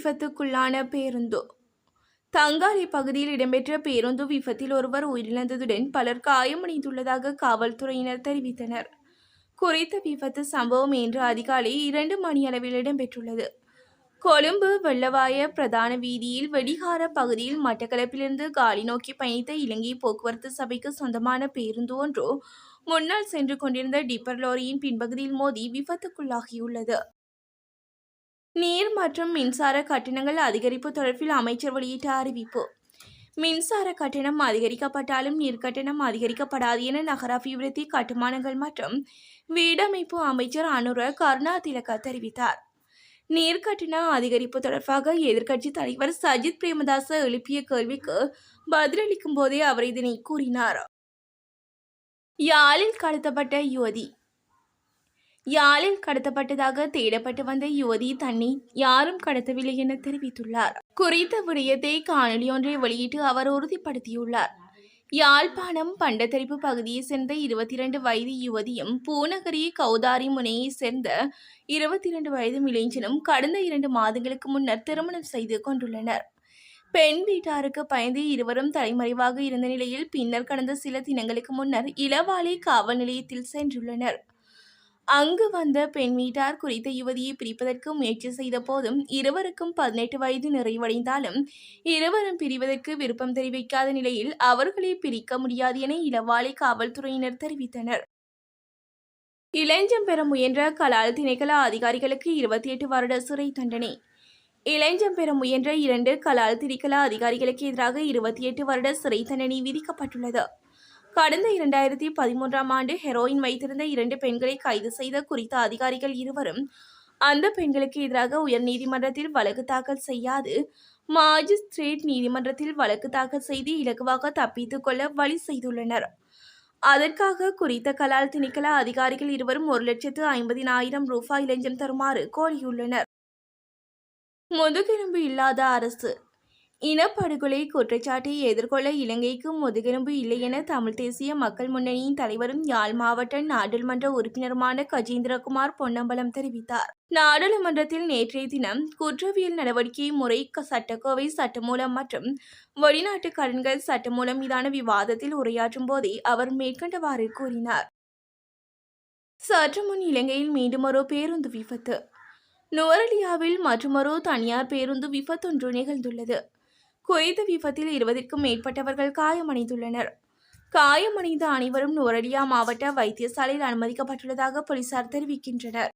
விபத்துக்குள்ளான பேருந்து. தங்காலை பகுதியில் இடம்பெற்ற பேருந்து விபத்தில் ஒருவர் உயிரிழந்ததுடன் பலர் காயமடைந்துள்ளதாக காவல்துறையினர் தெரிவித்தனர். குறித்த விபத்து சம்பவம் இன்று அதிகாலை இரண்டு மணியளவில் இடம்பெற்றுள்ளது. கொழும்பு வெள்ளவாய பிரதான வீதியில் வெடிகார பகுதியில் மட்டக்களப்பிலிருந்து காலி நோக்கி பயணித்த இலங்கை போக்குவரத்து சபைக்கு சொந்தமான பேருந்து ஒன்று முன்னால் சென்று கொண்டிருந்த டிப்பர் லாரியின் பின்பகுதியில் மோதி விபத்துக்குள்ளாகியுள்ளது. நீர் மற்றும் மின்சார கட்டணங்கள் அதிகரிப்பு தொடர்பில் அமைச்சர் வெளியிட்ட அறிவிப்பு. மின்சார கட்டணம் அதிகரிக்கப்பட்டாலும் நீர் கட்டணம் அதிகரிக்கப்படாது என நகர அபிவிருத்தி கட்டுமானங்கள் மற்றும் வீடமைப்பு அமைச்சர் அனுர கருணாதிலக தெரிவித்தார். நீர் கட்டண அதிகரிப்பு தொடர்பாக எதிர்க்கட்சித் தலைவர் சஜித் பிரேமதாச எழுப்பிய கேள்விக்கு பதிலளிக்கும் போதே அவர் இதனை கூறினார். யாழில் கடத்தப்பட்ட யுவதி யாழில் கடத்தப்பட்டதாக தேடப்பட்டு வந்த யுவதி தன்னை யாரும் கடத்தவில்லை என தெரிவித்துள்ளார். குறித்த விடயத்தை காணொலியொன்றை வெளியிட்டு அவர் உறுதிப்படுத்தியுள்ளார். யாழ்ப்பாணம் பண்டத்தரிப்பு பகுதியைச் சேர்ந்த இருபத்தி இரண்டு வயது யுவதியும் பூநகரி கௌதாரி முனையைச் சேர்ந்த இருபத்தி இரண்டு வயது இளைஞனும் கடந்த இரண்டு மாதங்களுக்கு முன்னர் திருமணம் செய்து கொண்டுள்ளனர். பெண் வீட்டாருக்கு பயந்து இருவரும் தலைமறைவாக இருந்த நிலையில் பின்னர் கடந்த சில தினங்களுக்கு முன்னர் இளவாலை காவல் நிலையத்தில் சென்றுள்ளனர். அங்கு வந்த பெண் வீட்டார் குறித்த யுவதியை பிரிப்பதற்கு முயற்சி செய்த போதும் இருவருக்கும் பதினெட்டு வயது நிறைவடைந்தாலும் இருவரும் பிரிவதற்கு விருப்பம் தெரிவிக்காத நிலையில் அவர்களை பிரிக்க முடியாது என இளவாலை காவல்துறையினர் தெரிவித்தனர். இளைஞம் பெற முயன்ற கலால் திணைக்கள அதிகாரிகளுக்கு இருபத்தி எட்டு வருட சிறை தண்டனை. இளைஞம் பெற முயன்ற இரண்டு கலால் திணைக்கள அதிகாரிகளுக்கு எதிராக இருபத்தி எட்டு வருட சிறை தண்டனை விதிக்கப்பட்டுள்ளது. கடந்த இரண்டாயிரத்தி பதிமூன்றாம் ஆண்டு ஹெரோயின் வைத்திருந்த இரண்டு பெண்களை கைது செய்த குறித்த அதிகாரிகள் இருவரும் அந்த பெண்களுக்கு எதிராக உயர்நீதிமன்றத்தில் வழக்கு தாக்கல் செய்யாது மாஜிஸ்திரேட் நீதிமன்றத்தில் வழக்கு தாக்கல் செய்து இலகுவாக தப்பித்துக் கொள்ள வழி செய்துள்ளனர். அதற்காக குறித்த கலால் திணிக்கல அதிகாரிகள் இருவரும் ஒரு லட்சத்து ஐம்பதினாயிரம் ரூபாய் லஞ்சம் தருமாறு கோரியுள்ளனர். முதுகெலும்பு இல்லாத அரசு இனப்படுகொலை குற்றச்சாட்டை எதிர்கொள்ள இலங்கைக்கு முதுகெலும்பு இல்லை என தமிழ் தேசிய மக்கள் முன்னணியின் தலைவரும் யாழ் மாவட்ட நாடாளுமன்ற உறுப்பினருமான கஜேந்திரகுமார் பொன்னம்பலம் தெரிவித்தார். நாடாளுமன்றத்தில் நேற்றைய தினம் குற்றவியல் நடவடிக்கை முறை சட்டக்கோவை சட்டமூலம் மற்றும் வெளிநாட்டு கடன்கள் சட்டமூலம் மீதான விவாதத்தில் உரையாற்றும் போதே அவர் மேற்கண்டவாறு கூறினார். சற்று முன் இலங்கையில் மீண்டும் ஒரு பேருந்து விபத்து. நுவரலியாவில் மற்றுமொரு தனியார் பேருந்து விபத்தொன்று நிகழ்ந்துள்ளது. குறித்த விபத்தில் இருபதிற்கும் மேற்பட்டவர்கள் காயமடைந்துள்ளனர். காயமடைந்த அனைவரும் நோரடியா மாவட்ட வைத்தியசாலையில் அனுமதிக்கப்பட்டுள்ளதாக போலீசார் தெரிவிக்கின்றனர்.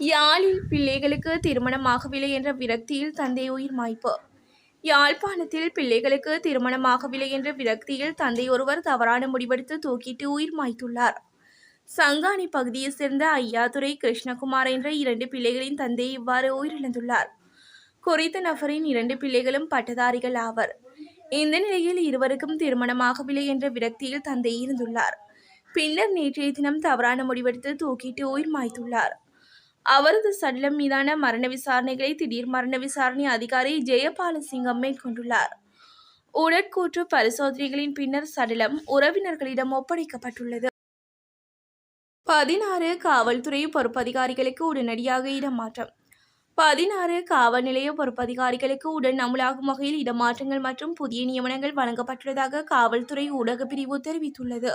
யாழில் பிள்ளைகளுக்கு திருமணமாகவில்லை என்ற விரக்தியில் தந்தை உயிர் மாய்ப்பு. யாழ்ப்பாணத்தில் பிள்ளைகளுக்கு திருமணமாகவில்லை என்ற விரக்தியில் தந்தை ஒருவர் தவறான முடிவெடுத்து தூக்கிட்டு உயிர் மாய்த்துள்ளார். சங்காணி பகுதியைச் சேர்ந்த ஐயாதுரை கிருஷ்ணகுமார் என்ற இரண்டு பிள்ளைகளின் தந்தை இவ்வாறு உயிரிழந்துள்ளார். குறித்த நபரின் இரண்டு பிள்ளைகளும் பட்டதாரிகள் ஆவர். இந்த நிலையில் இருவருக்கும் திருமணமாகவில்லை என்ற விரக்தியில் தந்தை இருந்துள்ளார். பின்னர் நேற்றைய தினம் தவறான முடிவெடுத்து தூக்கிட்டு உயிர் மாய்த்துள்ளார். அவரது சடலம் மீதான மரண விசாரணைகளை திடீர் மரண விசாரணை அதிகாரி ஜெயபாலசிங்கம் மேற்கொண்டுள்ளார். உடற்கூற்று பரிசோதனைகளின் பின்னர் சடலம் உறவினர்களிடம் ஒப்படைக்கப்பட்டுள்ளது. பதினாறு காவல்துறை பொறுப்பதிகாரிகளுக்கு உடனடியாக இடமாற்றம். பதினாறு காவல் நிலைய பொறுப்பதிகாரிகளுக்கு உடன் அமலாகும் வகையில் இடமாற்றங்கள் மற்றும் புதிய நியமனங்கள் வழங்கப்பட்டுள்ளதாக காவல்துறை ஊடகப் பிரிவு தெரிவித்துள்ளது.